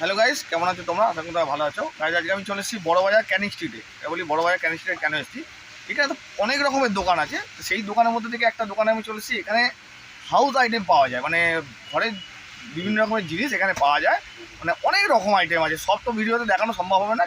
Hello guys, কেমন আছো তোমরা? আশা করি তোমরা ভালো আছো। গাইজ আজকে আমি চলে এসেছি বড় বাজার ক্যানিং স্ট্রিটে। বলি বড় বাজার ক্যানিং স্ট্রিটে কেন এসেছি? এখানে তো অনেক রকমের দোকান আছে। সেই দোকানের মধ্যে থেকে একটা দোকানে আমি চলে এসেছি। এখানে হাউস আইটেম পাওয়া যায়। মানে ঘরের বিভিন্ন রকমের জিনিস এখানে পাওয়া যায়। মানে অনেক রকম আইটেম আছে। সব তো ভিডিওতে দেখানো সম্ভব হবে না।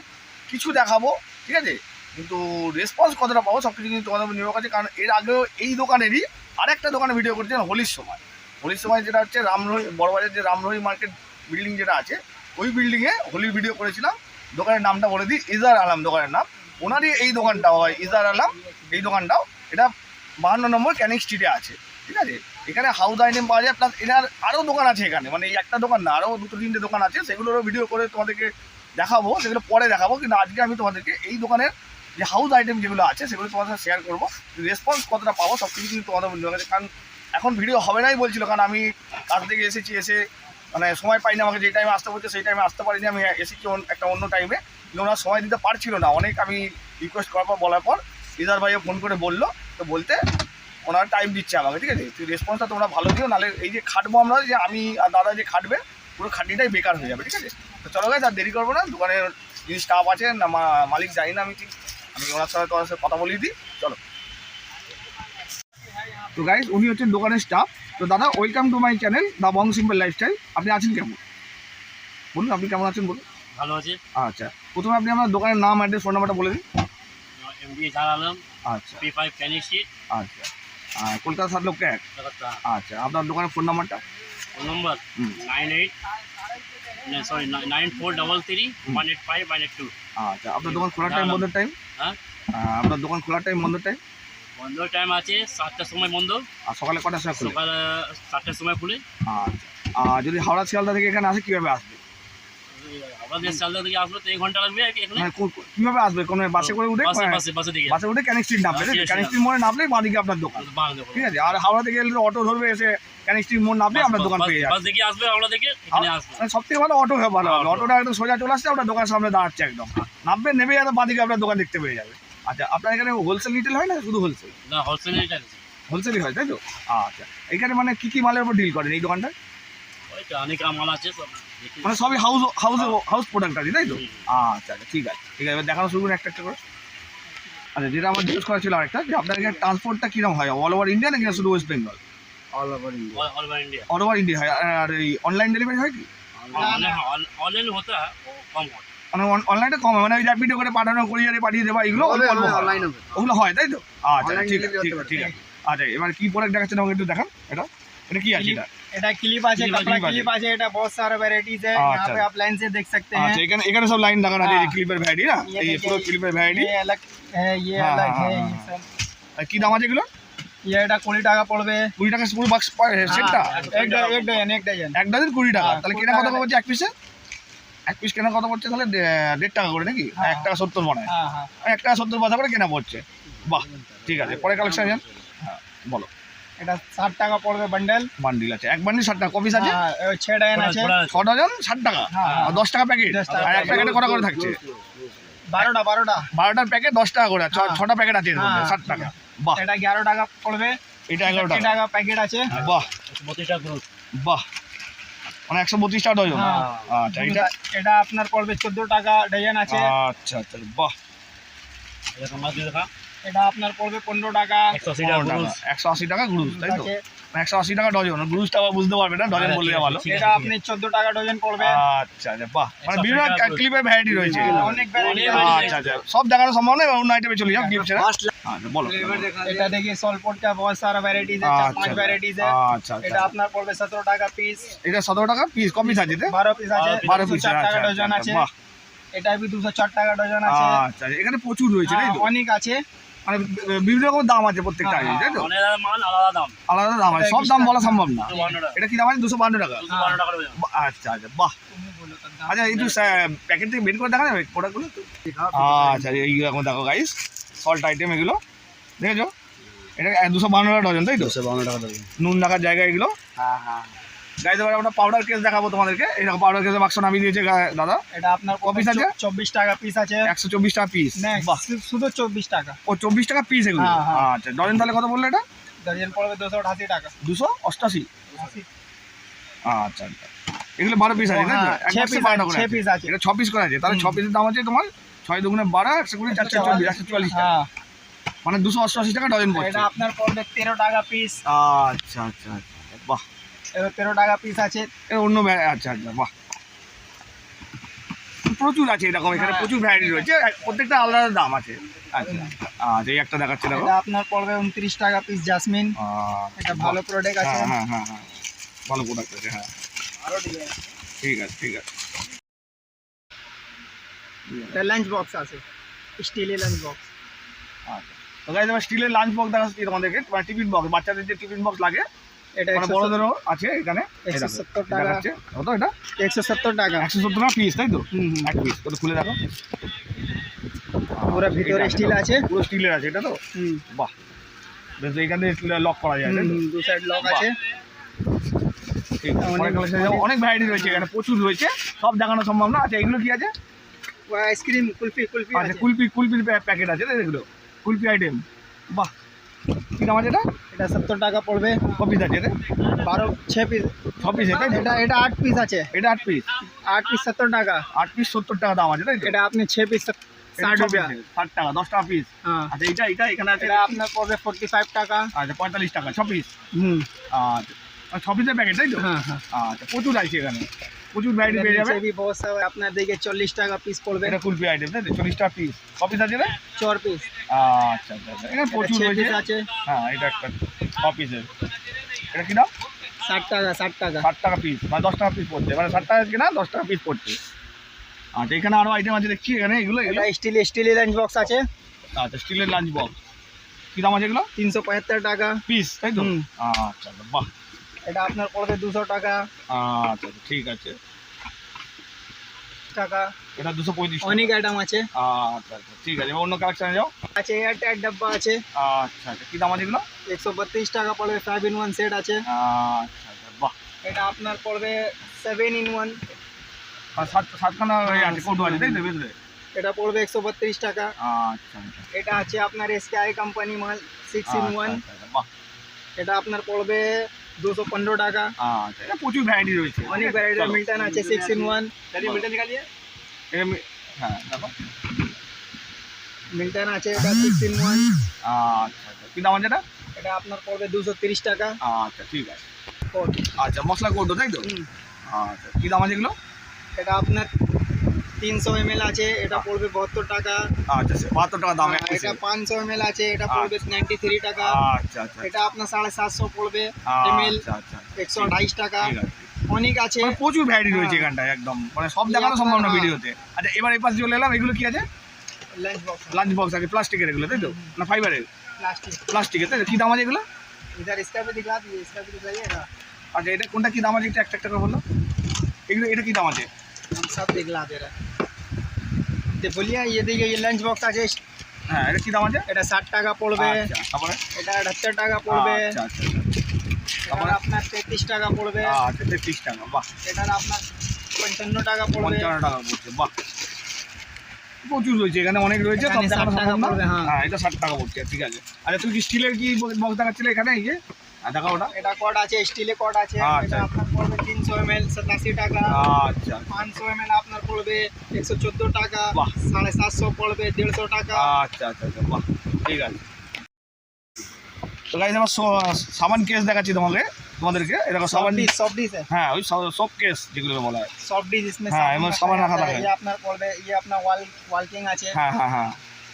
কিছু দেখাবো, ঠিক আছে? কিন্তু রেসপন্স কতটা পাবো সব কিছু কিন্তু তোমাদের উপর নির্ভর করছে। কারণ এর আগেও এই দোকানেরই আরেকটা দোকানে ভিডিও করছিলাম, হোলির সময়। হোলির সময় যেটা হচ্ছে রামরহি, বড়বাজার যে রামরহি মার্কেট বিল্ডিং যেটা আছে ওই বিল্ডিংয়ে হোলির ভিডিও করেছিলাম। দোকানের নামটা বলে দিই, ইজার আলাম দোকানের নাম। ওনারই এই দোকানটাও হয়, ইজার আলাম, এই দোকানটাও। এটা বাহান্ন নম্বর ক্যানিং স্ট্রিটে আছে, ঠিক আছে? এখানে হাউস আইটেম পাওয়া যায় প্লাস এনার আরও দোকান আছে এখানে। মানে এই একটা দোকান না আরও দুটো তিনটে দোকান আছে, সেগুলোরও ভিডিও করে তোমাদেরকে দেখাবো, সেগুলো পরে দেখাবো। কিন্তু আজকে আমি তোমাদেরকে এই দোকানের যে হাউস আইটেম যেগুলো আছে, সেগুলো তোমাদের সাথে শেয়ার করব। রেসপন্স কতটা পাবো সব কিছু কিন্তু তোমাদের কারণ এখন ভিডিও হবে নাই বলছিল, কারণ আমি কাজ থেকে এসেছি, এসে মানে সময় পাইনি আমাকে যে টাইমে আসতে বলছে সেই টাইমে আসতে পারিনি। আমি এসেছি একটা অন্য টাইমে কিন্তু ওনার সময় দিতে পারছিল না। অনেক আমি রিকোয়েস্ট করার পর, বলার পর ইদার ভাইও ফোন করে বলল। তো বলতে ওনার টাইম দিচ্ছে আমাকে, ঠিক আছে? তুই রেসপন্সটা তোমরা ভালো দিও, নাহলে এই যে খাটবো আমরা, যে আমি আর দাদা যে খাটবে, পুরো খাটনিটাই বেকার হয়ে যাবে, ঠিক আছে? তো চলো গাছ আর দেরি করব না। দোকানের যিনি স্টাফ আছে না মা- মালিক জানি না আমি ঠিক। আমি ওনার সঙ্গে তোমার সাথে কথা বলিয়ে দিই। চলো। তো গাইজ উনি হচ্ছেন দোকানের স্টাফ তো দাদা welcome to my channel the Bong simple lifestyle আপনি আছেন কেমন? বলুন আপনি কেমন আছেন বলুন? ভালো আছি। আচ্ছা প্রথমে আপনি আমার দোকানের নাম অ্যাড্রেস ফোন নাম্বারটা বলে দিন। এমডি ঝাড় আলম আচ্ছা। পি ফাইভ ক্যানিং স্ট্রিট আচ্ছা। কলকাতা সাত লক্ষ এক। আচ্ছা আপনার দোকানের ফোন নাম্বারটা phone number. Nine eight sorry nine four double three one eight five one eight two আচ্ছা আপনার দোকান খোলার টাইম বন্ধের টাইম হ্যাঁ। আপনার দোকান খোলার টাইম বন্ধের টাইম বন্ধ টাইম আছে সাতটার সময় বন্ধ। আর সকালে কটার সময় খুলে? সকাল সাতটার সময় খুলে। আচ্ছা। আর যদি হাওড়া শিয়ালদা থেকে এখানে আসে কীভাবে আসবে? আমাদের সালদা থেকে আসলো তো এক ঘণ্টা লাগবে এখানে। কীভাবে আসবে? কোনো বাসে করে উঠে? বাসে বাসে বাসে দিকে। বাসে উঠে ক্যানিং স্ট্রিট নামবে বাসে ক্যানিং স্ট্রিট মোড়ে বাদিকে আপনার দোকান। ঠিক আছে? আর হাওড়া থেকে গেলে অটো ধরবে এসে স্ট্রিট মোড় নামলে আপনার দোকান পেয়ে যাবে। বাস দেখে আসবে এখানে মানে সব থেকে ভালো অটো হবে। ভালো হবে অটোটা একদম সোজা চলে আসছে আপনার দোকান সামনে দাঁড়াচ্ছে একদম। নামবে নেবে যাবে বাদিকে আপনার দোকান দেখতে পেয়ে যাবে। আচ্ছা আপনার এখানে হোলসেল রিটেল হয় না শুধু হোলসেল না হোলসেল রিটেল হোলসেলই হয় তাই তো? আচ্ছা এখানে মানে কি কি মালের উপর ডিল করেন এই দোকানটা অনেক মাল আছে মানে সবই হাউস হাউস হাউস প্রোডাক্ট আছে তাই তো? আচ্ছা আচ্ছা ঠিক আছে। ঠিক আছে এবার দেখানো শুরু করুন একটা একটা করে। আচ্ছা যেটা আমার জিজ্ঞেস করা ছিল আরেকটা যে আপনার এখানে ট্রান্সপোর্টটা কীরকম হয়? অল ওভার ইন্ডিয়া নাকি শুধু West Bengal all over India all over India হয় আর এই অনলাইন ডেলিভারি হয় কি? অনলাইন হতা কম হয়। মানে অনলাইনে কম হয় মানে ওই র্যাপিডো করে পাঠানো কুরিয়ারে পাঠিয়ে দেবা এগুলো অল্প অল্প হয়। ওগুলো হয় তাই তো আচ্ছা ঠিক আছে ঠিক আছে ঠিক আছে আচ্ছা এবার কি প্রোডাক্ট দেখাচ্ছেন আমাকে একটু দেখান এটা এটা কি আছে এটা এটা ক্লিপ আছে Clip আছে, कपड़ा clip আছে। क्लिप আছে এটা बहुत सारा वैरायटीज है अच्छा। यहाँ पे आप लाइन से देख सकते हैं আচ্ছা এখানে এখানে সব লাইন লাগানো আছে এই হ্যাঁ। ক্লিপের ভ্যারাইটি না ये এই देखिए, পুরো ক্লিপের ভ্যারাইটি ये अलग है ये हाँ, अलग हाँ, है हाँ, ये हाँ। सब কি দাম আছে এগুলো ये এটা কুড়ি টাকা পড়বে কুড়ি টাকা পুরো বাক্স সেটটা हाँ, एक ड- एक डजन एक डजन এক ডজন কুড়ি টাকা হ্যাঁ, তাহলে কুড়ি কেনা কত টাকা। পড়ছে এক পিসে এক পিস কেনা কত পড়ছে তাহলে দেড় টাকা করে নাকি? হ্যাঁ। এক টাকা সত্তর মনে হয়। हाँ हाँ এক টাকা সত্তর পয়সা করে কেনা পড়ছে। বাহ ঠিক আছে পরে কালেকশন যান। বলো। এটা ষাট টাকা পড়বে বান্ডেল বান্ডিল আছে। এক বান্ডিল ষাট টাকা কপিস আছে? হ্যাঁ ছ ডজন আছে। ছ ডজন ষাট টাকা। হ্যাঁ। আর দশ টাকা প্যাকেট আর এক। প্যাকেটে কটা করে থাকছে? বারোটা বারোটা। বারোটার প্যাকেট দশ টাকা করে ছ- হ্যাঁ। ছটা প্যাকেট আছে হ্যাঁ। ষাট টাকা। বাহ। এটা এগারো টাকা পড়বে। এটা এগারো টাকা। প্যাকেট আছে। বাহ। বাহ। মানে একশো বত্রিশ টাকা ডজন। হ্যাঁ। আচ্ছা এটা এটা আপনার পড়বে চোদ্দ টাকা ডজন আছে। আচ্ছা আচ্ছা বাহ। এটা আপনার পড়বে পনেরো টাকা। একশো আশি টাকা গ্রুপ একশো আশি টাকা গ্রুজ তাই তো? একশো আশি টাকা ডজন ব্রুজটা টাকা ডজন পড়বে। ভ্যারাইটি রয়েছে। হ্যাঁ, অন্য আইটেমে এটা দেখি সলপট ভ্যারাইটিজ আছে পাঁচ আচ্ছা এটা আপনার পড়বে 17 টাকা পিস এটা 17 টাকা পিস কম পিস আছে টাকা ডজন আছে। এটা দুশো চার টাকা ডজন আছে। আচ্ছা এখানে প্রচুর রয়েছে হ্যাঁ, অনেক আছে। মানে বিভিন্ন রকম দাম আছে প্রত্যেকটা হ্যাঁ, আইটেম তাই তো? আলাদা দাম। আছে সব দাম বলা সম্ভব না। দুশো বান্ন টাকা। এটা কি দাম আছে? দুশো বান্ন টাকা? আচ্ছা আচ্ছা বাহ। আচ্ছা একটু প্যাকেট থেকে বের করে দেখা যাবে প্রোডাক্টগুলো আচ্ছা এইগুলো এখন দেখো গাইস সল্ট আইটেম এগুলো। দেখেছ? এটা দুশো বান্ন টাকা ডজন তাই তো? দুশো বান্ন টাকা নুন রাখার জায়গা এগুলো। হ্যাঁ হ্যাঁ। গাইজ এবার আমরা পাউডার কেস দেখাবো তোমাদেরকে। এইরকম পাউডার কেসের বাক্স নামিয়ে দিয়েছে দাদা। এটা আপনার ক piece আছে? চব্বিশ টাকা পিস আছে। একশো চব্বিশ টাকা পিস শুধু চব্বিশ টাকা। ও চব্বিশ টাকা পিস এগুলো? হ্যাঁ, হ্যাঁ। আচ্ছা ডজন তাহলে কত বলল এটা? দর্জন পড়বে দুশো আশি টাকা। দুশো অষ্টাশি? আচ্ছা আচ্ছা। এগুলো বারো পিস আছে? হ্যাঁ, ছ বারোটা আছে। এটা ছ পিস করা আছে। তাহলে ছ পিসের দাম আছে তোমার ছয় দুগুণে বারো একশো কুড়ি চারশো চল্লিশ একশো চুয়াল্লিশ মানে দুশো অষ্টআশি টাকা ডজন পড়ছে। এটা আপনার পড়বে তেরো টাকা পিস আচ্ছা আচ্ছা আচ্ছা। বাহ। এটা তেরো টাকা পিস আছে অন্য আচ্ছা আচ্ছা বাহ। প্রচুর আছে এরকম এখানে হ্যাঁ। প্রচুর ভ্যারাইটি রয়েছে প্রত্যেকটা আলাদা দাম আছে। আচ্ছা আচ্ছা এই একটা দেখাচ্ছে দেখো। আপনার পড়বে উনত্রিশ টাকা পিস জাসমিন আচ্ছা, এটা ভালো প্রোডাক্ট আছে। হ্যাঁ হ্যাঁ হ্যাঁ হ্যাঁ ভালো প্রোডাক্ট আছে হ্যাঁ। ঠিক আছে ঠিক আছে। লাঞ্চ বক্স আছে স্টিলের লাঞ্চ বক্স আচ্ছা। তো গাইজ এবার স্টিলের লাঞ্চ বক্স দেখাচ্ছি তোমাদেরকে মানে টিফিন বক্স বাচ্চাদের যে টিফিন বক্স লাগে এটা মানে বড়দেরও আছে এখানে। একশো সত্তর টাকা। কত এটা? একশো সত্তর টাকা। একশো সত্তর টাকা পিস তাই তো? হুম। এক পিস ওটা খুলে দেখো। পুরো ভিতরে স্টিল আছে। পুরো স্টিলের আছে এটা তো? হুম। বাহ। বেশ এইখান থেকে লক করা যায় তো? দু সাইড লক আছে। অনেক- আছে, ভ্যারাইটি রয়েছে এখানে প্রচুর রয়েছে। সব দেখানো সম্ভব না। আচ্ছা এগুলো কি আছে? আইসক্রিম কুলফি কুলফি আচ্ছা আছে। কুলপি কুলপির প্যাকেট আছে এগুলো? কুলপি আইটেম বাহ। কি দাম আছে এটা? এটা সত্তর টাকা পড়বে ক পিস আছে এটা বারো ছ পিস ছ পিস তো? এটা এটা আট পিস আছে। এটা আট পিস আট পিস সত্তর টাকা। আট পিস সত্তর টাকা দাম আছে এটা আপনি ছ পিস ষাট রুপিয়া। ষাট টাকা দশ টাকা পিস হ্যাঁ। আচ্ছা এটা এটা এখানে আছে? আপনার পড়বে ফোর্টি ফাইভ টাকা। আচ্ছা পঁয়তাল্লিশ টাকা ছ পিস হুম। আচ্ছা আর ছ পিসের প্যাকেট তাই তো? হ্যাঁ হ্যাঁ। আচ্ছা প্রচুর আছে এখানে। প্রচুর ভ্যারাইটি পেয়ে যাবে। এই বহুত আপনার দিকে 40 টাকা পিস পড়বে। এটা কুলফি আইটেম না 40 টাকা পিস কপিস আছে না 4 পিস আচ্ছা আচ্ছা, আচ্ছা। এটা প্রচুর আছে। হ্যাঁ এটা একটা কপিস এটা কি দাম? 60 টাকা 60 টাকা। 60 টাকা পিস মানে 10 টাকা পিস পড়ছে। মানে 60 টাকা কি না 10 টাকা পিস পড়ছে। আচ্ছা এখানে আরও আইটেম আছে দেখছি এখানে এগুলো এগুলো? স্টিল স্টিলের লাঞ্চ বক্স আছে। আচ্ছা স্টিলের লাঞ্চ বক্স কি দাম আছে এগুলো? 375 টাকা। পিস তাই তো? আচ্ছা, আচ্ছা বাহ। এটা আপনার পড়বে দুশো টাকা। আচ্ছা আচ্ছা ঠিক আছে। টাকা। এটা দুশো পঁয়ত্রিশ অনেক আইটেম আছে। আচ্ছা আচ্ছা ঠিক আছে। অন্য কালেকশানে যাও। এয়ারটাইট ডাব্বা আছে। আচ্ছা আচ্ছা কী দাম আছে এগুলো? একশো বত্রিশ টাকা পড়বে ফাইভ ইন ওয়ান সেট আছে। আচ্ছা আচ্ছা বাহ। এটা আপনার পড়বে সেভেন ইন ওয়ান আর সাত সাতখানা আছে কৌটো আছে তাই তো এটা পড়বে একশো বত্রিশ টাকা। আচ্ছা আচ্ছা। এটা আছে আপনার এসকেআই কোম্পানি মাল সিক্স ইন ওয়ান আচ্ছা, আচ্ছা, বাহ। এটা আপনার পড়বে দুশো পনেরো টাকা আচ্ছা এটা প্রচুর ভ্যারাইটি রয়েছে অনেক ভ্যারাইটির চলো। মিল্টন আছে সিক্স ইন ওয়ান মিল্টন নিকালিয়ে হ্যাঁ দেখো মিল্টন আছে এটা সিক্স ইন ওয়ান আচ্ছা আচ্ছা কী দাম আছে এটা এটা আপনার পড়বে দুশো তিরিশ টাকা আচ্ছা ঠিক আছে কোট আচ্ছা মশলা কৌটো তাই তো হুম। আচ্ছা কী দাম আছে এগুলো এটা আপনার তিনশো এম আছে এটা পড়বে বাহাত্তর টাকা আচ্ছা সে বাহাত্তর টাকা দাম এক আর piece এটা এর। পাঁচশো এম আছে এটা পড়বে নাইনটি থ্রি টাকা আচ্ছা আচ্ছা এটা আপনার সাড়ে সাতশো পড়বে এম এল আচ্ছা আচ্ছা একশো আঠাইশ টাকা ঠিক আছে অনেক আছে মানে প্রচুর ভ্যারাইটি রয়েছে হ্যাঁ। এখানটায় একদম মানে সব এই দেখানো সম্ভব না আপনার- ভিডিওতে আচ্ছা এবার এই পাশে চলে এলাম এগুলো কি আছে লাঞ্চ বক্স লাঞ্চ বক্স আছে প্লাস্টিকের এগুলো তাই তো না ফাইবারের प्लास्टिक প্লাস্টিকের তাই তো কী দাম আছে এগুলো इधर इसका भी दिखा दीजिए इसका भी दिखाइएगा আচ্ছা এটা কোনটা কী দাম আছে একটু একটা একটা করে বললো এগুলো এটা কী দাম আছে हम सब दिखला दे रहे हैं বলিয়া এদিকে লাঞ্চ বক্স আছে। হ্যাঁ এটা কী দাম আছে? এটা ষাট টাকা পড়বে। আচ্ছা, তারপরে? এটা আটাত্তর টাকা পড়বে। আচ্ছা আচ্ছা, আচ্ছা। তারপরে? আপনার তেত্রিশ টাকা পড়বে। আচ্ছা তেত্রিশ টাকা বাহ। এটার আপনার পঞ্চান্ন টাকা পড়বে। পঞ্চান্ন টাকা পড়বে বাহ। প্রচুর রয়েছে এখানে অনেক রয়েছে সব টাকা পড়বে হ্যাঁ।, হ্যাঁ। এটা ষাট টাকা পড়ছে ঠিক আছে। আরে তুই কি স্টিলের কি বক্স দেখাচ্ছিলে এখানে এই যে? আধা কাওটা আছে স্টিলে কট আচ্ছা, আচ্ছা। আপনার পড়বে 300 ml টাকা। আচ্ছা। 500 ml পড়বে 114 টাকা। আচ্ছা, বাহ। ঠিক আছে। তো গাইজ সাবান কেস দেখাচ্ছি তোমাকে তোমাদেরকে। এরকম সাবান ডিস সফট ডিস হ্যাঁ ওই সব কেস যেগুলো বলা। হয় সফট ডিস হ্যাঁ সাবান রাখা থাকে। আপনার পড়বে ইয়ে আপনার ওয়ালকিং আছে। হ্যাঁ হ্যাঁ হ্যাঁ।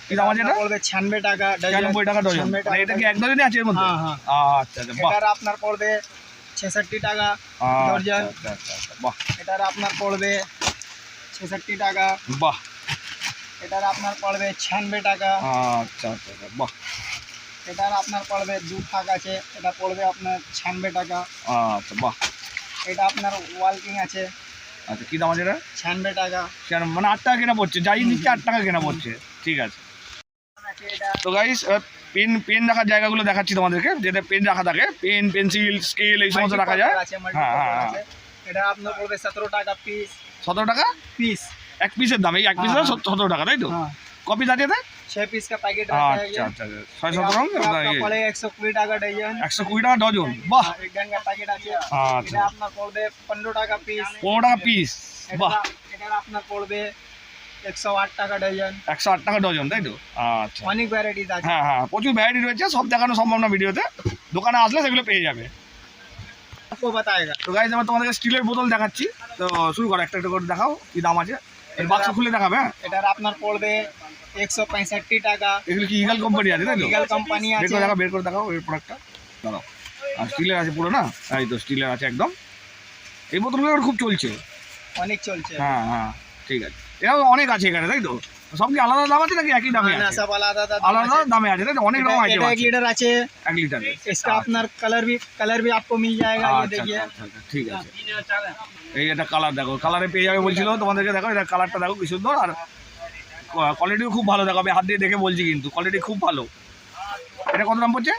আছে পড়বে 96 টাকা ডজন ছিয়ানব্বই টাকা ডজন। মানে এটা কি এক ডজনই আছে এর মধ্যে? হ্যাঁ হ্যাঁ। আচ্ছা আচ্ছা বাহ। এটার আপনার পড়বে 66 টাকা আচ্ছা ডজন। আচ্ছা আচ্ছা আচ্ছা, বাহ। এটার আপনার পড়বে 66 টাকা বাহ। এটার আপনার পড়বে 96 টাকা। আচ্ছা আচ্ছা আচ্ছা বাহ। এটার আপনার পড়বে দু থাক আছে এটা পড়বে আপনার 96 টাকা। আচ্ছা বাহ। এটা আপনার ওয়ালকিং আছে। আচ্ছা কি দাম আছে এটা? 96 টাকা। মানে আট টাকা কেনা পড়ছে যাই নিচ্ছে আট টাকা কেনা পড়ছে ঠিক আছে। এটা তো গাইস পেন পেন রাখার জায়গাগুলো দেখাচ্ছি তোমাদেরকে যেটা পেন রাখা থাকে পেন পেন্সিল স্কেল এই সমস্ত রাখা যায় আছে multi হ্যাঁ, হ্যাঁ, purpose আছে এটা আপনার পড়বে 17 টাকা পিস সতেরো টাকা পিস এক পিসের দাম এই এক পিসের হ্যাঁ, হ্যাঁ। সতেরো টাকা তাই তো হ্যাঁ কপিস আছে এতে? छह पीस का पैकेट रहता है আচ্ছা ये আচ্ছা আচ্ছা। ছয় ये সতেরো आप- आपका पड़ेगा एक सौ कुड़ी टाका डजन একশো কুড়ি টাকা ডজন বাহ एक डन का पैकेट আছে আচ্ছা এটা আপনার পড়বে পনেরো টাকা পিস পনেরো টাকা পিস বাহ এটা আপনার পড়বে একশো আট টাকা ডজন একশো আট টাকা ডজন তাই তো? আচ্ছা। অনেক হ্যাঁ, হ্যাঁ প্রচুর ভ্যারাইটি রয়েছে সব দেখানো সম্ভব ভিডিওতে। দোকানে আসলে সেগুলো পেয়ে যাবে। তো তোমাদেরকে স্টিলের বোতল দেখাচ্ছি। তো শুরু একটা একটা করে দেখাও কি দাম আছে। দেখাবে হ্যাঁ? আপনার পড়বে একশো পঁয়ষট্টি টাকা। এগুলো কোম্পানি আছে তাই কোম্পানি বের করে দেখাও প্রোডাক্টটা আর স্টিলের আছে পুরো না? তো স্টিলের আছে একদম। এই বোতলগুলো খুব চলছে। অনেক চলছে। হ্যাঁ হ্যাঁ ঠিক আছে। এরাও অনেক আছে এখানে তাই তো সব কি আলাদা দাম আছে নাকি একই দামে না, না, আছে সব আলাদা আলাদা দাম আলাদা আছে। দামে আছে তাই তো অনেক রকম এটা আইটেম এটা এক আছে लीटर আছে এক লিটারে इसका अपना कलर भी कलर भी आपको मिल जाएगा ये আচ্ছা देखिए আচ্ছা, আচ্ছা, ঠিক আছে এই একটা কালার দেখো কালারে পেয়ে যাবে বলছিল তোমাদেরকে দেখো এটা কালারটা দেখো কি সুন্দর আর কোয়ালিটিও খুব ভালো দেখো আমি হাত দিয়ে দেখে বলছি কিন্তু কোয়ালিটি খুব ভালো এটা কত দাম পড়ছে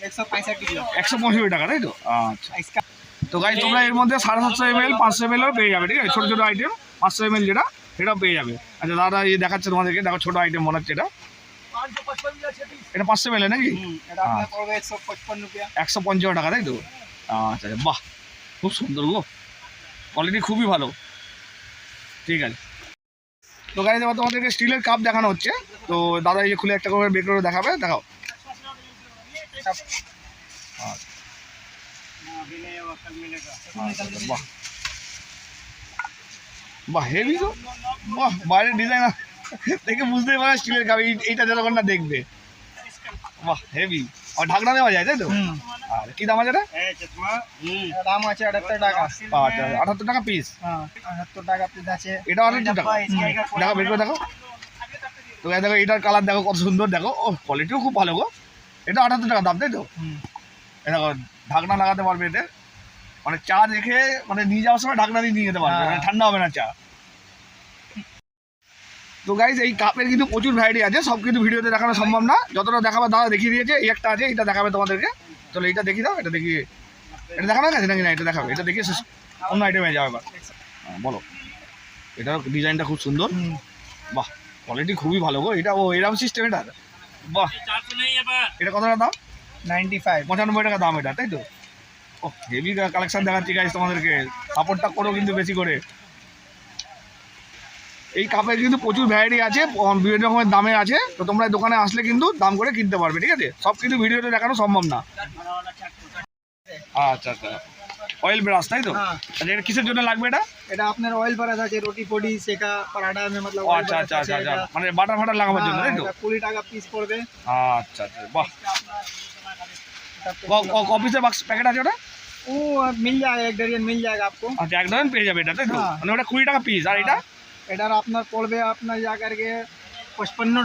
एक सौ पैंसठ किलो একশো পঁয়ষট্টি টাকা তাই তো আচ্ছা इसका তো গাই তোমরা এর মধ্যে সাড়ে সাতশো এম এল পাঁচশো এম এলও পেয়ে যাবে ঠিক আছে ছোটো ছোটো আইটেম পাঁচশো এম এল যেটা এটাও পেয়ে যাবে। আচ্ছা দাদা ইয়ে দেখাচ্ছে তোমাদেরকে। দেখো ছোটো আইটেম মনে হচ্ছে এটা। এটা পাঁচশো মেলে নাকি? আচ্ছা। একশো পঞ্চান্ন টাকা তাই তো? আচ্ছা আচ্ছা বাহ! খুব সুন্দর গো। কোয়ালিটি খুবই ভালো। ঠিক আছে। তো গাড়ি দেওয়া তোমাদেরকে স্টিলের কাপ দেখানো হচ্ছে। তো দাদা এই খুলে একটা করে বের করে দেখাবে দেখাও। আচ্ছা, আচ্ছা বাহ! বাহ হেভি তো? বাহ বাইরের ডিজাইন দেখে বুঝতেই পারে স্টিলের কাপ এই- এইটা যতক্ষণ না দেখবে। বাহ হেভি আর ঢাকনা দেওয়া যায় তাই তো? আর কি দাম আছে এটা? দাম আছে আটাত্তর টাকা। আচ্ছা আটাত্তর টাকা পিস হ্যাঁ আটাত্তর টাকা পিস আছে। এটা আটাত্তর টাকা? হুম, দেখো বের করে দেখো। তো দেখো এটার কালার দেখো কত সুন্দর দেখো। ও কোয়ালিটিও খুব ভালো গো। এটা আটাত্তর টাকা দাম তাই তো? দেখো ঢাকনা লাগাতে পারবে এতে মানে চা রেখে মানে নিয়ে যাওয়ার সময় ঢাকনা দিয়ে নিয়ে যেতে পারবে। হ্যাঁ। মানে ঠান্ডা হবে না চা। তো গাইজ এই কাপের কিন্তু প্রচুর ভ্যারাইটি আছে সব কিন্তু ভিডিওতে দেখানো সম্ভব না। যতটা দেখাবে দাদা দেখিয়ে দিয়েছে এই একটা আছে এটা দেখাবে তোমাদেরকে। চলো এইটা দেখিয়ে দাও এটা দেখিয়ে এটা দেখানো গেছে নাকি না এটা দেখাবে। এটা দেখিয়ে শেষ অন্য আইটেমে যাবে এবার। হ্যাঁ, বলো। এটার ডিজাইনটা খুব সুন্দর। বাহ কোয়ালিটি খুবই ভালো গো। এটা ও এরকম সিস্টেম এটা? বাহ। এটা কত টাকা দাম 95 পঁচানব্বই টাকা দাম এটা তাই তো? ও হেভি কালেকশন দেখাচ্ছি গাইজ তোমাদেরকে। সাপোর্টটা করো কিন্তু বেশি করে। এই কাপের কিন্তু প্রচুর ভ্যারাইটি আছে বিভিন্ন রকমের দামে আছে। তো তোমরা দোকানে আসলে কিন্তু দাম করে কিনতে পারবে ঠিক আছে? সব কিন্তু ভিডিওতে দেখানো সম্ভব না। আচ্ছা আচ্ছা। অয়েল ব্রাশ তাই তো? হ্যাঁ। এটা কিসের জন্য লাগবে এটা? এটা আপনার অয়েল পরাস আছে রুটি ফটি সেকা পরাঠা মে মতলব আচ্ছা আচ্ছা আচ্ছা আচ্ছা। মানে বাটার ফাটার লাগাবার জন্য হ্যাঁ, তাই তো? এটা কুড়ি টাকা পিস পড়বে। আচ্ছা আচ্ছা। বাহ। বাক্স প্যাকেট আছে ওটা? ও মিল এক ডজন মিল আচ্ছা, এক ডজন পেয়ে যাবে এটা হ্যাঁ। মানে ওটা কুড়ি টাকা পিস আর এটা? হ্যাঁ। আপনার পড়বে আপনার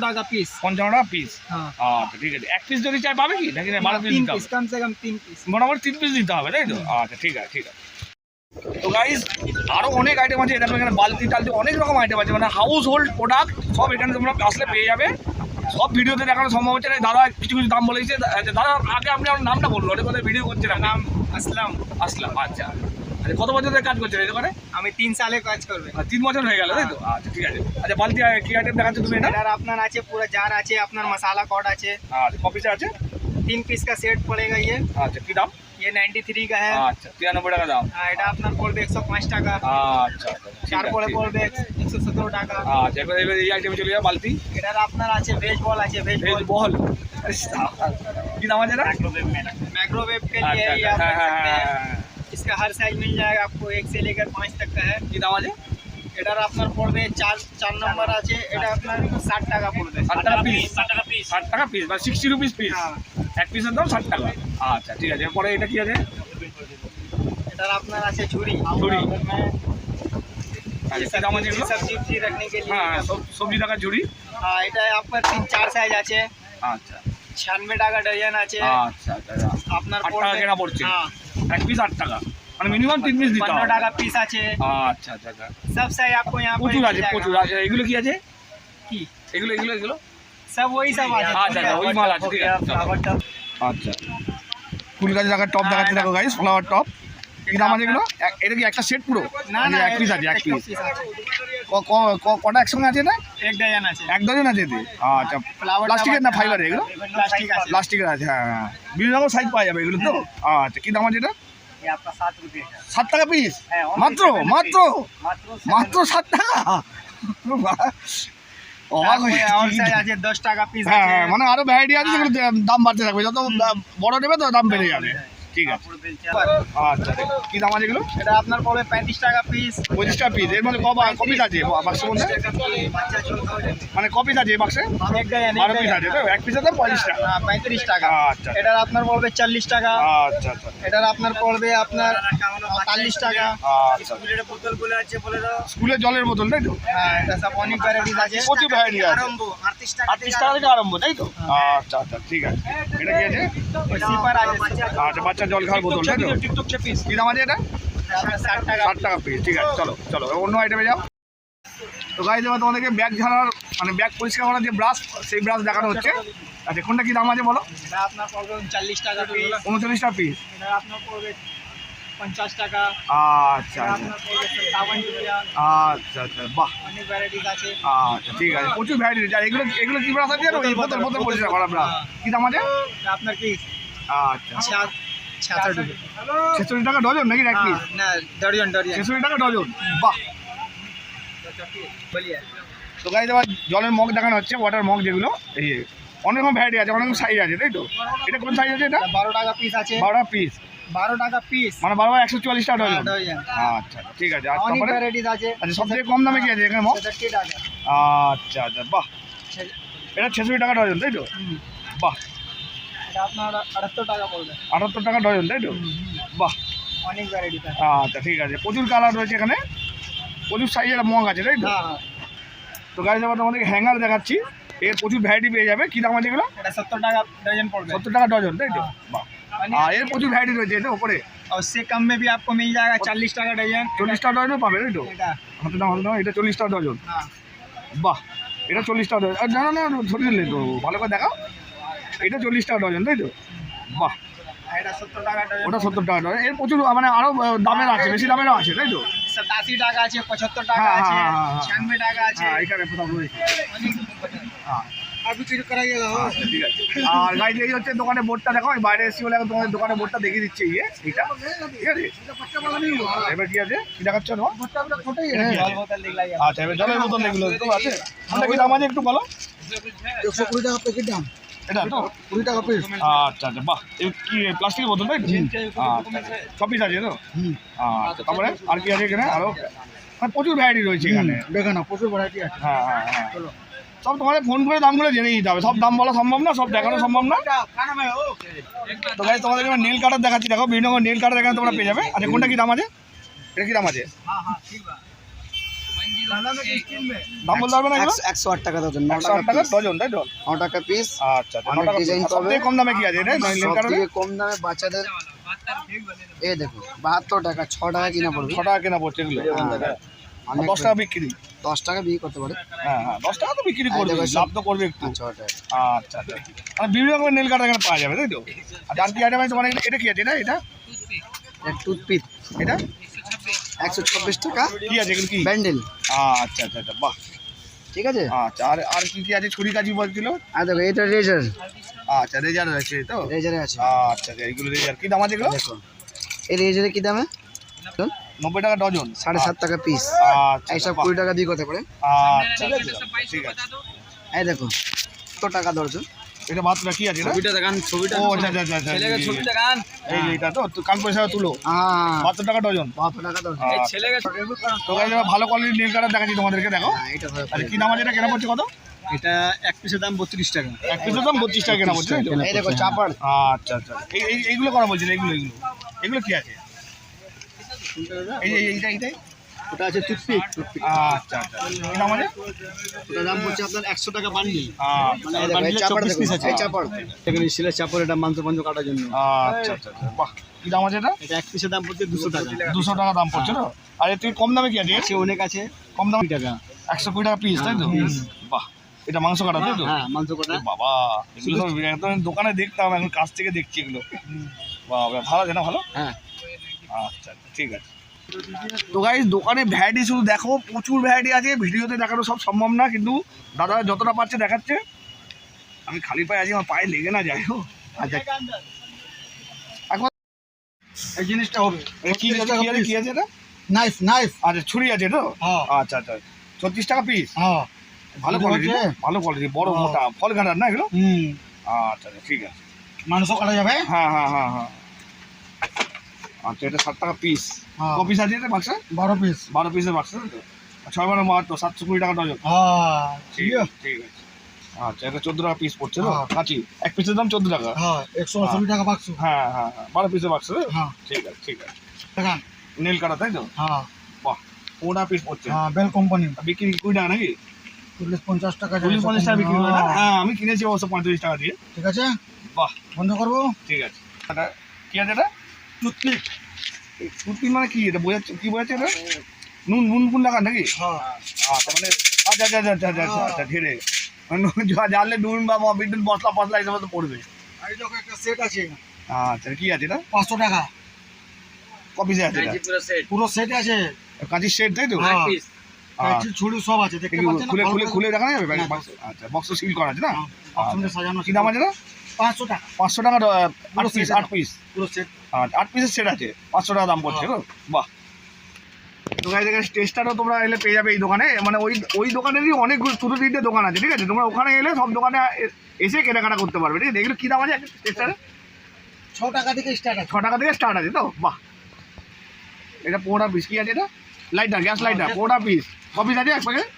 টাকা পিস পঞ্চান্ন টাকা পিস হ্যাঁ। আচ্ছা, ঠিক আছে। এক পিস যদি চাই কম তিন পিস মোটামুটি তিন পিস দিতে হবে তাই আচ্ছা ঠিক আছে ঠিক আছে। তো গাইজ আরও অনেক আইটেম আছে এটা এখানে বালতি টালতি অনেক রকম আইটেম আছে। মানে হাউস হোল্ড প্রোডাক্ট সব এখানে তোমরা আসলে পেয়ে যাবে। সব ভিডিওতে দেখানো সম্ভব হচ্ছে না। দাদা কিছু কিছু দাম বলেছে। আচ্ছা, দাদা আগে আপনি আমার নামটা বলল ওটা কথা ভিডিও করছেন। নাম আসলাম। আসলাম আচ্ছা। কত বছর ধরে কাজ করছেন এই দোকানে? আমি তিন সালে কাজ করবে। তিন বছর হয়ে গেল তাই তো? হ্যাঁ। আচ্ছা ঠিক আছে। আচ্ছা বালতি কি আইটেম দেখাচ্ছ তুমি এটা? আপনার আছে পুরো জার আছে আপনার মশালা কট আছে। আচ্ছা, আর কপিস আছে? তিন পিস কা সেট পড়ে গিয়ে আচ্ছা কী দাম? ये 93 का है আচ্ছা তিরানব্বই টাকা দাম हाँ, এটা আপনার পড়বে একশো পাঁচ টাকা আচ্ছা আচ্ছা ঠিক চার আছে, পরে ঠিক আছে। পড়বে একশো সতেরো টাকা আচ্ছা এবার এবার এই আইটেমে চলে যাবে বালতি এটার আপনার আছে ভেজ বল আছে ভেজ ভেজ বল বহল কি দাম আছে এটা माइक्रोवेव के আচ্ছা लिए ये আচ্ছা आप হ্যাঁ रख হ্যাঁ सकते हैं হ্যাঁ इसका हर साइज मिल जाएगा आपको एक से लेकर पाँच तक का है কি দাম আছে এটার আপনার পড়বে চার চার নম্বর আছে এটা আপনার ষাট টাকা পড়বে। ষাট টাকা পিস ষাট টাকা পিস ষাট টাকা পিস বা সিক্সটি রুপিস পিস এক পিসের দাম ষাট টাকা। আচ্ছা ঠিক আছে। পরে এটা কি আছে? এটার আপনার আছে ঝুড়ি ঝুড়ি সবজি ঝুড়ি হ্যাঁ, হ্যাঁ, এটা আপনার চার সাইজ আছে। আচ্ছা। ছিয়ানব্বই টাকা আছে। আচ্ছা, আচ্ছা, আচ্ছা। আপনার কেনা পড়ছে। হ্যাঁ। এক পিস আট টাকা। মানে মিনিমাম তিন পিস দিতে হবে। টাকা পিস আছে। আচ্ছা আচ্ছা আচ্ছা। সব সাই আপকো यहाँ প্রচুর আছে প্রচুর আছে। এগুলো কি আছে? কি? এগুলো এগুলো এগুলো? সব ওই সব আছে। আচ্ছা আচ্ছা ওই মাল আছে আচ্ছা। ফুল গাছ দেখা টপ দেখাতে দেখো গাইস ফ্লাওয়ার টপ কি দাম আছে এগুলো? এটা কি একটা সেট পুরো? না না এক পিস আছে এক পিস কটা একসঙ্গে আছে না এক ডজন আছে। এক ডজন আছে এতে? আচ্ছা। প্লাস্টিকের না ফাইবার এগুলো? প্লাস্টিক আছে। প্লাস্টিকের আছে হ্যাঁ, হ্যাঁ বিভিন্ন রকম সাইজ পাওয়া যাবে এগুলো তো? আচ্ছা কী দাম আছে এটা? সাত টাকা পিস মাত্র মাত্র মাত্র সাত টাকা দশ টাকা পিস হ্যাঁ মানে আরও ভ্যারাইটি আছে দাম বাড়তে থাকবে যত বড় নেবে তো দাম বেড়ে যাবে ঠিক আছে। আচ্ছা কি দাম আছে এগুলো? এটা আপনার পড়বে পঁয়ত্রিশ টাকা পিস পঁচিশ টাকা পিস এর মধ্যে কবা কপিস আছে? বাক্সের মধ্যে? মানে কপিস আছে এই বাক্সে? বারো পিস আছে। তো এক পিসে তো পঁচিশ টাকা। পঁয়ত্রিশ টাকা। আচ্ছা এটার আপনার পড়বে চল্লিশ টাকা। আচ্ছা আচ্ছা। এটার আপনার পড়বে আপনার চল্লিশ টাকা। আচ্ছা। আছে বলে দাও। স্কুলের জলের বোতল তাই তো? হ্যাঁ এটা সব অনেক ভ্যারাইটিস আছে। প্রচুর ভ্যারাইটি আছে। আটত্রিশ টাকা থেকে আরম্ভ তাই তো? আচ্ছা আচ্ছা ঠিক আছে। এটা কি আছে? সিপার আছে আচ্ছা জল খাওয়ার বোতল তাই তো? কি দাম আছে এটা? ষাট টাকা পিস ঠিক আছে চলো চলো অন্য আইটেমে যাও। তো গাড়ি দেবো তোমাদেরকে ব্যাগ ঝাড়ার মানে ব্যাগ পরিষ্কার করার যে ব্রাশ সেই ব্রাশ দেখানো হচ্ছে। আচ্ছা কোনটা কি দাম আছে বলো? এটা আপনার পড়বে উনচল্লিশ টাকা উনচল্লিশ টাকা পিস এটা আপনার পড়বে পঞ্চাশ টাকা। আচ্ছা আচ্ছা। আচ্ছা আচ্ছা বাহ। অনেক ভ্যারাইটিস আছে। আচ্ছা ঠিক আছে প্রচুর ভ্যারাইটি আর এগুলো এগুলো কি ব্রাশ আছে? বোতল বোতল পরিষ্কার করা ব্রাশ কি দাম আছে? আপনার কি আচ্ছা। ছিয়াত্তর টাকা। টাকা ডজন নাকি এক পিস না ডরিয়ন ডরিয়ন ছেচল্লিশ টাকা ডজন বাহ। তো গাড়ি দেওয়ার জলের মগ দেখানো হচ্ছে ওয়াটার মগ যেগুলো এই অনেক রকম ভ্যারাইটি আছে অনেক সাইজ আছে তাই তো? এটা কোন সাইজ আছে এটা? বারো টাকা পিস আছে। বারোটা পিস বারো টাকা পিস মানে বারবার একশো চুয়াল্লিশ টাকা ডজন। ডজন। আচ্ছা ঠিক আছে অনেক ভ্যারাইটিস আছে। আচ্ছা সবথেকে কম দামে কি আছে এখানে মগ? আচ্ছা আচ্ছা বাহ। এটা ছেষট্টি টাকা ডজন তাই তো। বাহ। আপনার আটাত্তর টাকা পড়বে আটাত্তর টাকা ডজন তাই তো বাহ অনেক ভ্যারাইটিস আছে আচ্ছা ঠিক আছে প্রচুর কালার রয়েছে এখানে প্রচুর সাইজের মগ আছে তাই তো হ্যাঁ হ্যাঁ তো গাড়ি যাবো তোমাদেরকে হ্যাঙ্গার দেখাচ্ছি এর প্রচুর ভ্যারাইটি পেয়ে যাবে কী দাম আছে এগুলো এটা সত্তর টাকা ডজন পড়বে সত্তর টাকা ডজন তাই তো হ্যাঁ। বাহ অনেক- আর এর প্রচুর ভ্যারাইটি রয়েছে এটা ওপরে और उससे कम में भी आपको मिल जाएगा चालीस टाका डजन চল্লিশ টাকা ডজনও পাবে তাই তো এটা হাতে দাম হাতে দাম এটা চল্লিশ টাকা ডজন হ্যাঁ বাহ এটা চল্লিশ টাকা ডজন আর না না না ধরে দিলে তো ভালো করে দেখাও এটা চল্লিশ টাকা ডজন তাই তো? বাহ। ওটা সত্তর টাকা ডজন। এর প্রচুর মানে আরও দামের আছে বেশি দামেরও আছে তাই তো? টাকা আছে পঁচাত্তর টাকা হ্যাঁ গাড়ি হ্যাঁ, হ্যাঁ, হ্যাঁ। আচ্ছা, হচ্ছে দোকানে বোর্ডটা দেখো বাইরে দোকানে বোর্ডটা দেখিয়ে ইয়ে আছে? একটু বলো? একশো কুড়ি টাকা প্যাকেট দাম। এটা তো? কুড়ি টাকা পিস আচ্ছা আচ্ছা বাহ। এই কি প্লাস্টিকের বোতল তাই? তো? আচ্ছা পিস আছে তো? আচ্ছা তারপরে আর কি আছে এখানে? আরও? মানে প্রচুর ভ্যারাইটি রয়েছে এখানে। দেখো না প্রচুর ভ্যারাইটি আছে। হ্যাঁ হ্যাঁ হ্যাঁ। সব তোমাদের ফোন করে দামগুলো জেনে নিতে হবে। সব দাম বলা সম্ভব না সব দেখানো সম্ভব না। তো তোমাদের নীল কাটার দেখাচ্ছি। দেখো বিভিন্ন নীল কাটার এখানে তোমরা পেয়ে যাবে। আচ্ছা কোনটা কি দাম আছে? এটা কি দাম আছে। দাম বলতে পারবে এগুলো? একশো আট টাকা ডজন একশো আট টাকা ডজন তাই তো? ন টাকা পিস আচ্ছা আচ্ছা ন টাকা পাবে। কম দামে কি আছে কাটার কম দামে বাচ্চাদের এ দেখো বাহাত্তর টাকা ছ টাকা কিনা পড়বে। ছ টাকা কেনা পড়ছে এগুলো। আর অনেক দশ টাকা বিক্রি। দশ টাকা বিক্রি করতে পারে। হ্যাঁ হ্যাঁ দশ টাকা তো বিক্রি হ্যাঁ, করবে। সব- লাভ তো করবে একটু। আচ্ছা আচ্ছা মানে বিভিন্ন রকমের নীল কাটার এখানে পাওয়া যাবে তাই তো? আচ্ছা আর কি আইটেম আছে তোমার এটা কি আছে এটা? এটা টুথপিক এটা? একশো ছাব্বিশ টাকা? কি আছে এগুলো কি? ব্যান্ডেল। আচ্ছা আচ্ছা আচ্ছা বাহ। ঠিক আছে? আচ্ছা আর আর কি কি আছে? ছুরি কাজি বলছিল? আর দেখো এটা রেজার। আচ্ছা রেজার আছে তো? রেজারে আছে। আচ্ছা আচ্ছা এইগুলো রেজার। কি দাম আছে এগুলো? দেখো এই রেজারে কি দামে? নব্বই টাকা ডজন। সাড়ে সাত টাকা পিস আচ্ছা এইসব বাহ। কুড়ি টাকা বিক্রি করতে পারে। আচ্ছা ঠিক আছে। এই দেখো কত টাকা দর্জন? এটা মাত্রা কি আছে এটা? দেখান ছবিটা। ও আচ্ছা আচ্ছা আচ্ছা এই- এই- দেখান। এই এটা তো? কান পয়সা তুলো। হ্যাঁ। বাহাত্তর টাকা ডজন। কত টাকা দর্জন আচ্ছা। ছেলেকে তো গাইজ ভালো কোয়ালিটির নীল কাটার দেখাচ্ছি তোমাদেরকে দেখো। হ্যাঁ এটা ভালো আচ্ছা কি দাম আছে এটা? কেনা পড়ছে কত? এটা এক পিসের দাম বত্রিশ টাকা। এক পিসের দাম বত্রিশ টাকা কেনা পড়ছে এই দেখো চাপার আচ্ছা আচ্ছা। এই এই- এইগুলো করা বলছিল এইগুলো এইগুলো। এগুলো কি আছে? এই এই এইটা এইটাই। ওটা আছে টুথপিক টুথপিক আচ্ছা আচ্ছা। কি দাম আছে দাম পড়ছে আপনার একশো টাকা বান্ডিল আচ্ছা মানে পিস আছে। চাপড়। এখানে স্টিলের চাপড় এটা মাংস পাঞ্চ কাটার জন্য। আচ্ছা আচ্ছা আচ্ছা। বাহ কি দাম আছে এটা? এটা এক পিসের দাম পড়ছে দুশো টাকা। দুশো টাকা দাম পড়ছে তো আর এর থেকে কম দামে কি আছে? আছে অনেক আছে। কম দাম? কুড়ি টাকা। একশো কুড়ি টাকা পিস তাই তো? বাহ এটা মাংস কাটা তাই তো? হ্যাঁ মাংস কাটা। বাবা এগুলো একদম দোকানে দেখতাম এখন কাছ থেকে দেখছি এগুলো। বাবা ভালো আছে না ভালো? হ্যাঁ। আচ্ছা আচ্ছা ঠিক আছে। তো গাইজ দোকানে ভ্যারাইটি শুধু দেখো প্রচুর ভ্যারাইটি আছে ভিডিওতে দেখানো সব সম্ভব না কিন্তু দাদা যতটা পারছে দেখাচ্ছে। আমি খালি পায়ে আছি আমার পায়ে লেগে না যাই হোক। আচ্ছা। এখন এই জিনিসটা হবে। কি আছে? কি আছে এটা? নাইফ নাইফ আচ্ছা ছুরি আছে তো? হ্যাঁ। আচ্ছা আচ্ছা ছত্রিশ টাকা পিস হ্যাঁ। ভালো কোয়ালিটি? ভালো কোয়ালিটি বড় হ্যাঁ। মোটা ফল ঘাটার না এগুলো? হুম। আচ্ছা আচ্ছা ঠিক আছে। মাংস কাটা যাবে? হ্যাঁ হ্যাঁ হ্যাঁ হ্যাঁ। আচ্ছা এটা ষাট টাকা পিস হ্যাঁ। ক পিস আছে এটা বাক্সা বারো পিস বারো পিসের বাক্স তো? ছয় বারো মাত্র সাতশো কুড়ি টাকা ডজন। হ্যাঁ ঠিক আছে ঠিক আছে। আচ্ছা এটা চোদ্দ টাকা পিস পড়ছে তো হ্যাঁ। কাঁচি এক পিসের দাম চোদ্দ টাকা। হ্যাঁ একশো আশি টাকা বাক্স হ্যাঁ হ্যাঁ হ্যাঁ বারো পিসের বাক্স? হ্যাঁ। ঠিক আছে ঠিক আছে। নীল কাটা তাই তো? হ্যাঁ। বাহ পনেরো পিস পড়ছে। হ্যাঁ বেল কোম্পানি বিক্রি কুড়ি টাকা নাকি? চল্লিশ পঞ্চাশ টাকা চল্লিশ পঞ্চাশ টাকা বিক্রি করে হ্যাঁ, হ্যাঁ আমি কিনেছি অবশ্য পঁয়ত্রিশ টাকা দিয়ে। ঠিক আছে? বাহ। বন্ধ করব? ঠিক আছে। এটা কি আছে এটা? মানে কি? এটা কি বোঝাচ্ছে নুন নুন নাকি? আচ্ছা মানে আচ্ছা আচ্ছা আচ্ছা আচ্ছা আচ্ছা আচ্ছা, আচ্ছা জানলে মানে নুন বা মশলা পড়বে। সেট আছে আচ্ছা আছে পাঁচশো টাকা। কপিসে আছে পুরো সেট আছে। সেট তাই তো? আচ্ছা। খুলে খুলে খুলে দেখা যাবে? আচ্ছা বক্স আচ্ছা, করা আছে না? সাজানো কি দাম আছে। না পাঁচশো টাকা। পাঁচশো টাকা আট পিস আট পিস পুরো সেট আট পিসের সেট আছে। পাঁচশো টাকা দাম পড়ছে হ্যাঁ। বাহ। তো গাইজ এখানে টেস্টারও তোমরা এলে পেয়ে যাবে এই দোকানে। মানে ওই ওই দোকানেরই অনেক দুটো তিনটে দোকান আছে ঠিক আছে? তোমরা ওখানে এলে সব দোকানে এসে কেনাকাটা করতে পারবে ঠিক আছে? এগুলো কী দাম আছে টেস্টারে ছ টাকা থেকে স্টার্ট আছে। ছ টাকা থেকে স্টার্ট আছে তো? বাহ। এটা পনেরোটা পিস কি আছে এটা? লাইটার গ্যাস লাইটার পনেরোটা পিস ক পিস আছে এক প্যাকেট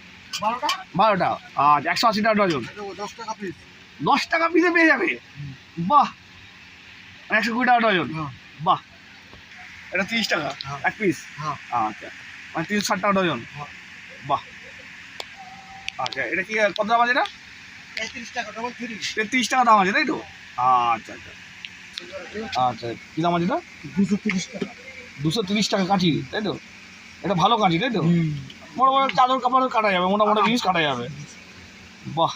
বারোটা? বারোটা। আচ্ছা একশো আশি টাকা ডজন। দশ টাকা পিস দশ টাকা পিসে পেয়ে যাবে? বাহ। একশো কুড়ি টাকা ডজন? হ্যাঁ। বাহ। এটা তিরিশ টাকা? হ্যাঁ। এক পিস হ্যাঁ। আচ্ছা। মানে তিরিশ ষাট টাকা ডজন। বাহ। আচ্ছা এটা কি কত দাম আছে এটা? পঁয়ত্রিশ টাকা ডবল তেত্রিশ টাকা দাম আছে তাই তো? আচ্ছা আচ্ছা। আচ্ছা কী দাম আছে এটা? দুশো তিরিশ টাকা। দুশো তিরিশ টাকা কাঠি তাই তো? এটা ভালো কাঁচি তাই তো? বড় বড় চাদর কাপড় কাটা যাবে মোটা মোটা জিনিস কাটা যাবে। বাহ।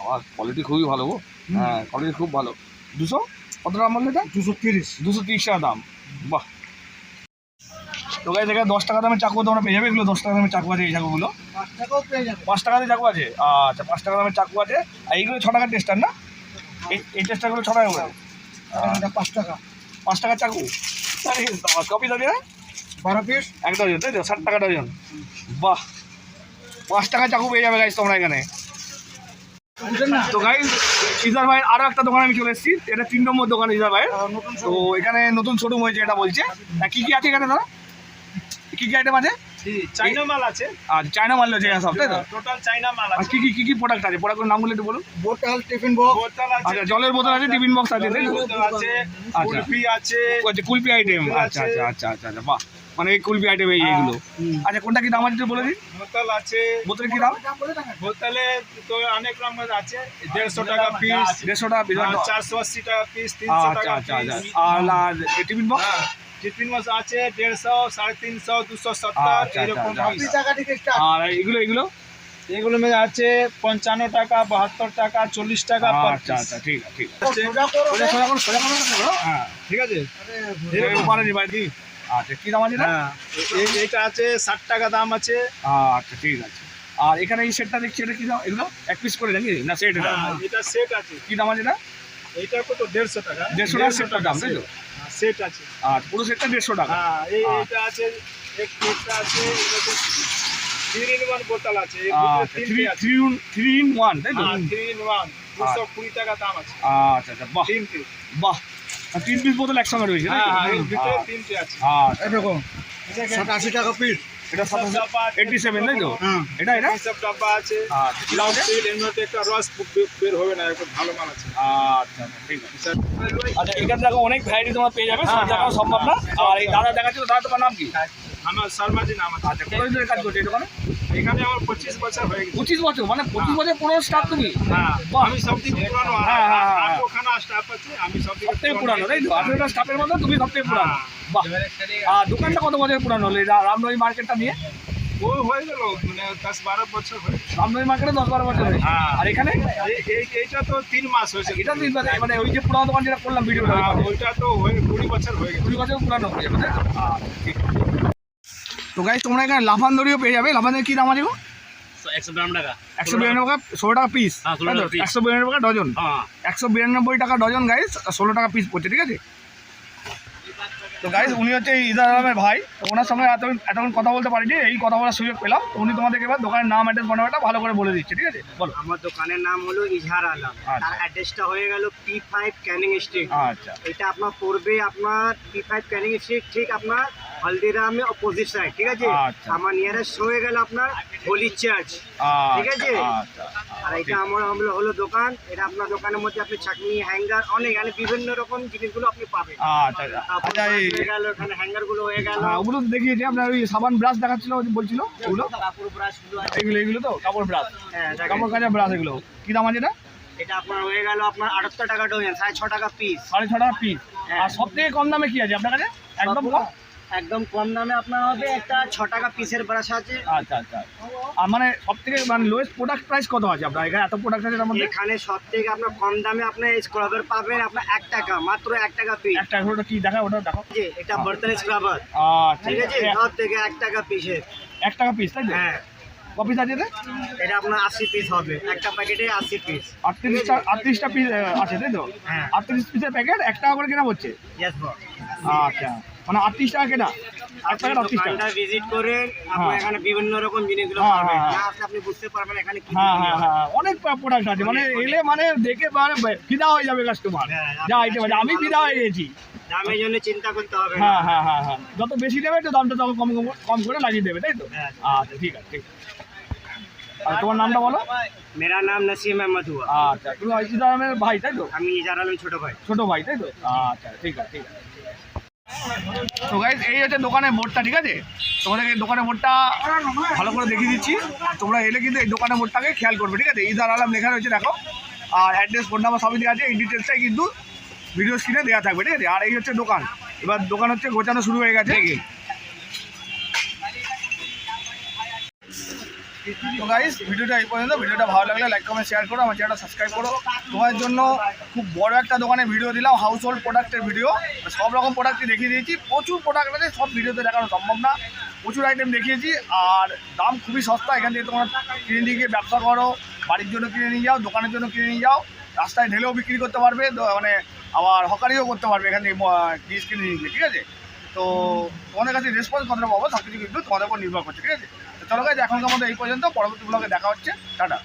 আবার কোয়ালিটি খুবই ভালো গো। হ্যাঁ কোয়ালিটি খুব ভালো। দুশো? কত দাম বললে এটা? দুশো তিরিশ। দুশো তিরিশ টাকা দাম। বাহ। তো গাই দেখে দশ টাকা দামের চাকু তোমরা পেয়ে যাবে। এগুলো দশ টাকা দামের চাকু আছে এই চাকুগুলো। পাঁচ টাকা দিয়ে চাকু আছে? আচ্ছা পাঁচ টাকা দামের চাকু আছে। আর এইগুলো ছ টাকার টেস্টার না? এই টেস্টারগুলো ছ টাকা করে। পাঁচ টাকা। পাঁচ টাকার চাকু? কপি দাঁড়িয়ে বারো পিস এক ডজন তাই তো? ষাট টাকা ডজন বাহ। পাঁচ টাকা চাকু পেয়ে যাবে গাইজ তোমরা এখানে। তো গাইজ ইজার ভাইয়ের আরও একটা দোকানে আমি চলে এসেছি। এটা তিন নম্বর দোকান ইজার ভাইয়ের। তো এখানে নতুন শোরুম হয়েছে এটা বলছে। কি কি আছে এখানে দাদা? কি কি আইটেম আছে? চাইনা মাল আছে। আর চায়না মাল রয়েছে সব তাই তো? টোটাল চাইনা মাল আছে। কি কি কি কি প্রোডাক্ট আছে? প্রোডাক্টের নামগুলো একটু বলুন। বোতল টিফিন বক্স বোতল আছে। আচ্ছা জলের বোতল আছে টিফিন বক্স আছে তাই আছে আচ্ছা। আছে। কুলপি আইটেম আচ্ছা আচ্ছা আচ্ছা আচ্ছা আচ্ছা বাহ। মানে এই কুলপি আইটেম এই এইগুলো। আচ্ছা কোনটা কি দাম আছে একটু বলে দিন? বোতল আছে। বোতলের কি দাম? বোতলে তো অনেক রকমের আছে। দেড়শো টাকা পিস দেড়শো টাকা পিস চারশো আশি টাকা পিস তিনশো আচ্ছা টাকা আচ্ছা আচ্ছা। পিস আর আর টিফিন বক্স হ্যাঁ টিফিন মাছ আছে দেড়শো সাড়ে তিনশো দুশো সত্তর আচ্ছা, এরকম আর এগুলো এগুলো এগুলো মধ্যে আছে পঞ্চান্ন টাকা বাহাত্তর টাকা চল্লিশ টাকা আচ্ছা। আচ্ছা ঠিক আছে ঠিক আছে। সোজা করো সোজা সোজা করো সোজা করো। হ্যাঁ। ঠিক আছে? আচ্ছা কি দাম আছে না হ্যাঁ এইটা আছে ষাট টাকা দাম আছে। আচ্ছা ঠিক আছে। আর এখানে এই সেটটা দেখছি এটা কি দাম এগুলো? এক পিস করে নাকি? না সেট এটা? হ্যাঁ, এটা সেট আছে। কি দাম আছে এটা? এইটা কত? দেড়শো টাকা। দেড়শো টাকা সেটটার দাম তাই তো? সেট আছে। আর পুরো সেটটা দেড়শো টাকা। হ্যাঁ এই। এইটা আছে এক প্লেটটা আছে থ্রি ইন ওয়ান বোতল আছে। থ্রি থ্রি ইন ওয়ান তাই তো? থ্রি ইন ওয়ান দুশো কুড়ি টাকা দাম আছে। আচ্ছা আচ্ছা বাহ। বাহ তিন পিস বোতল একসঙ্গে রয়েছে হ্যাঁ হ্যাঁ। আচ্ছা, আচ্ছা এরকম। আশি টাকা পিস এটা এইটটি সেভেন তাই তো? হ্যাঁ। এটা এটা? সব ডাব্বা আছে। আচ্ছা মধ্যে একটা রস বে- বের হবে না একটু ভালো মাল আছে। আচ্ছা আচ্ছা, ঠিক আছে। আচ্ছা এখানে দেখো অনেক ভ্যারাইটি তোমার পেয়ে যাবে সব দেখানো সম্ভব না। আর এই দাদা দেখাচ্ছিল দাদা তোমার নাম কি? আমার শর্মাজি নাম আছে আচ্ছা কতদিন কাজ করছ? দোকানে এখানে আমার পঁচিশ বছর হয়ে গেছে। পঁচিশ বছর? মানে পঁচিশ বছর স্টাফ তুমি? হ্যাঁ। আমি সব থেকে পুরানো হ্যাঁ, হ্যাঁ, হ্যাঁ। ওখানে স্টাফ আছে আমি সব সব থেকে পুরানো তাই তো? আঠেরোটা স্টাফের মধ্যে তুমি সব থেকে পুরানো। হ্যাঁ। বাহ। আর দোকানটা কত বছর পুরানো হলো? এই মার্কেটটা নিয়ে? ও হয়ে গেল মানে দশ বারো বছর হয়ে। মার্কেটে দশ বারো বছর হয়েছে। হ্যাঁ। আর এখানে? এই- এই- এইটা তো তিন মাস হয়েছে। এটা মানে মানে ওই যে পুরানো দোকান যেটা করলাম ভিডিওটা হ্যাঁ, ওইটা তো হয়ে কুড়ি বছর হয়ে গেছে। কুড়ি বছর পুরানো হয়ে যাবে ঠিক। তো গাইজ তোমরা এখানে লাফান দড়িও পেয়ে যাবে। লাফান্দরি কী দাম আছে গো? একশো গ্রাম টাকা। একশো বিরানব্বই টাকা ষোলো টাকা পিস হ্যাঁ, 16 টাকা piece। একশো বিরানব্বই টাকা ডজন হ্যাঁ। একশো বিরানব্বই টাকা ডজন গাইজ ষোলো টাকা পিস পড়ছে ঠিক আছে? তো গাইজ উনি হচ্ছে আলমের ভাই। তো ওনার সঙ্গে এতক্ষণ কথা বলতে পারিনি এই কথা বলার সুযোগ পেলাম। উনি তোমাদেরকে এবার দোকানের নাম অ্যাড্রেস বানাবাটা ভালো করে বলে দিচ্ছে ঠিক আছে? বলো। আমার দোকানের নাম হলো ইজহার আলম। আচ্ছা। তার অ্যাড্রেসটা হয়ে গেল পি ফাইভ ক্যানিং স্ট্রিট আচ্ছা। এটা আপনার পড়বে আপনার পি ফাইভ ক্যানিং স্ট্রিট ঠিক আপনার হলদিরামে অপোজিট সাইড ঠিক আছে? আচ্ছা। আমার নিয়ারেস্ট হয়ে গেল আপনার হোলি চার্চ ঠিক আছে? আচ্ছা আর এটা আমার হলো হলো দোকান এটা আপনার দোকানের মধ্যে আপনি চাটনি হ্যাঙ্গার অনেক মানে বিভিন্ন রকম জিনিসগুলো আপনি পাবেন। আচ্ছা আচ্ছা আচ্ছা। হয়ে গেল এখানে হ্যাঙ্গারগুলো হয়ে গেল। হ্যাঁ, ওগুলো তো দেখিয়েছি আপনার ওই সাবান ব্রাশ দেখাচ্ছিল বলছিল ওগুলো? কাপড় ব্রাশগুলো আছে। এগুলো এগুলো তো? কাপড় ব্রাশ। হ্যাঁ কাপড় কাজা ব্রাশ এগুলো। কি দাম আছে এটা? এটা আপনার হয়ে গেল আপনার আটাত্তর টাকা ডজন সাড়ে ছ টাকা পিস সাড়ে ছ টাকা পিস হ্যাঁ। আর সব থেকে কম দামে কি আছে আপনার কাছে? একদম কম? একদম কম দামে আপনার হবে একটা ছ টাকা পিসের ব্রাশ আছে। আচ্ছা আচ্ছা। মানে সব থেকে মানে লোয়েস্ট প্রোডাক্ট প্রাইস কত আছে আপনার এখানে? এত প্রোডাক্ট আছে তার মধ্যে? এখানে সব থেকে আপনার কম দামে আপনার স্ক্রাবার পাবেন আপনার এক টাকা মাত্র এক টাকা পিস একটা ওটা কি দেখা ওটা দেখো এটা বর্তন স্ক্রাবার আচ্ছা ঠিক আছে? সব থেকে এক টাকা পিসের এক টাকা পিস তাই হ্যাঁ। কপিস আছে? এটা? আপনার আশি পিস হবে একটা প্যাকেটে আশি পিস আটত্রিশটা আটত্রিশটা পিস আছে তাই তো? হ্যাঁ। আটত্রিশ পিসের প্যাকেট এক টাকা করে কেনা হচ্ছে? আচ্ছা। মানে আটত্রিশ টাকা কেনা। আট প্যাকেট আটত্রিশ টাকা। ভিজিট আপনি হ্যাঁ। এখানে বিভিন্ন রকম জিনিসগুলো হ্যাঁ, পাবেন। হ্যাঁ, আপনি বুঝতে পারবেন এখানে হ্যাঁ হ্যাঁ হ্যাঁ অনেক প্রোডাক্ট আছে। মানে এলে মানে দেখে মানে ফিদা হয়ে যাবে কাস্টমার যা আইটেম আছে। আমি ফিদা হয়ে গেছি। দামের জন্য চিন্তা করতে হবে হ্যাঁ হ্যাঁ হ্যাঁ হ্যাঁ। যত বেশি নেবে তো দামটা তখন কম কম- করে লাগিয়ে দেবে তাই তো। আচ্ছা ঠিক আছে ঠিক আছে। আর তোমার নামটা বলো? মেরা নাম নসিম আহমদ হুয়া। আচ্ছা তুমি ভাই তাই তো? আমি ইজার আলম ছোট ভাই। ছোট ভাই তাই তো? আচ্ছা ঠিক আছে ঠিক আছে। তো গাইজ এই হচ্ছে দোকানের মোড়টা, ঠিক আছে? তোমাদেরকে দোকানের মোড়টা ভালো করে দেখিয়ে দিচ্ছি। তোমরা এলে কিন্তু এই দোকানের মোড়টাকে খেয়াল করবে, ঠিক আছে? ইদার আলম লেখা রয়েছে, দেখো। আর অ্যাড্রেস ফোন নাম্বার সবই দেওয়া আছে, এই ডিটেলসটাই কিন্তু ভিডিও স্ক্রিনে দেওয়া থাকবে, ঠিক আছে? আর এই হচ্ছে দোকান। এবার দোকান হচ্ছে গোছানো শুরু হয়ে গেছে। তো গাইস ভিডিওটা এই পর্যন্ত। ভিডিওটা ভালো লাগলে লাইক কমেন্ট শেয়ার করো, আমার চ্যানেলটা সাবস্ক্রাইব করো। তোমার জন্য খুব বড় একটা দোকানে ভিডিও দিলাম হাউস হোল্ড প্রোডাক্টের ভিডিও সব রকম প্রোডাক্টই দেখিয়ে দিয়েছি। প্রচুর প্রোডাক্ট আছে, সব ভিডিওতে দেখানো সম্ভব না। প্রচুর আইটেম দেখিয়েছি, আর দাম খুবই সস্তা। এখান থেকে তোমরা কিনে নিয়ে গিয়ে ব্যবসা করো, বাড়ির জন্য কিনে নিয়ে যাও, দোকানের জন্য কিনে নিয়ে যাও। রাস্তায় ঢেলেও বিক্রি করতে পারবে মানে আবার হকারিও করতে পারবে এখান থেকে জিনিস কিনে নিয়ে গিয়ে, ঠিক আছে? তো তোমাদের কাছে রেসপন্স কতটা পাবো? সব কিছু কিন্তু তোমাদের উপর নির্ভর করছে, ঠিক আছে? চলো গাছ এখনকার মধ্যে এই পর্যন্ত। পরবর্তী ব্লগে দেখা হচ্ছে। টাটা।